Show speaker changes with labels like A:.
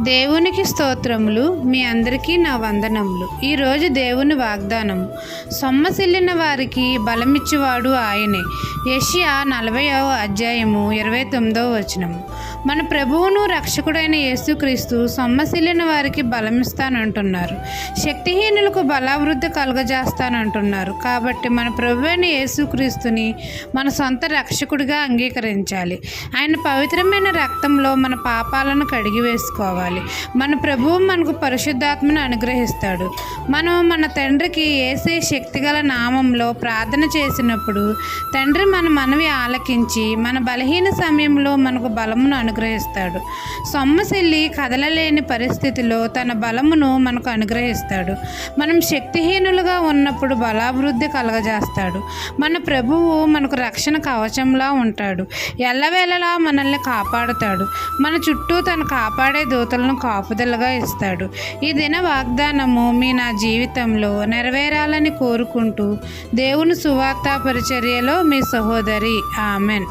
A: దేవునికి స్తోత్రములు మీ అందరికీ నా వందనములు. ఈరోజు దేవుని వాగ్దానము. సొమ్మసిల్లిన వారికి బలమిచ్చేవాడు ఆయనే. యషియా నలభైవ అధ్యాయము ఇరవై తొమ్మిదవ వచనము. మన ప్రభువును రక్షకుడైన యేసుక్రీస్తు సొమ్మసిల్లిన వారికి బలమిస్తానంటున్నారు. శక్తిహీనులకు బలావృద్ధి కలుగజేస్తానంటున్నారు. కాబట్టి మన ప్రభు అయిన యేసుక్రీస్తుని మన సొంత రక్షకుడిగా అంగీకరించాలి. ఆయన పవిత్రమైన రక్తంలో మన పాపాలను కడిగి వేసుకోవాలి మన ప్రభువు మనకు పరిశుద్ధాత్మను అనుగ్రహిస్తాడు. మనం మన తండ్రికి ఏసే శక్తిగల నామంలో ప్రార్థన చేసినప్పుడు తండ్రి మన మనవి ఆలకించి మన బలహీన సమయంలో మనకు బలమును అనుగ్రహిస్తాడు. సొమ్మసిల్లి కదలలేని పరిస్థితిలో తన బలమును మనకు అనుగ్రహిస్తాడు. మనం శక్తిహీనులుగా ఉన్నప్పుడు బలాభివృద్ధి కలగజేస్తాడు. మన ప్రభువు మనకు రక్షణ కవచంలా ఉంటాడు. ఎల్లవేళలా మనల్ని కాపాడుతాడు. మన చుట్టూ తను కాపాడే దూతలను కాపుదలుగా ఇస్తాడు. ఈ దిన వాగ్దానము మీ నా జీవితంలో నెరవేరాలని కోరుకుంటూ దేవుని సువార్త పరిచర్యలో మీ సహోదరి. ఆమెన్.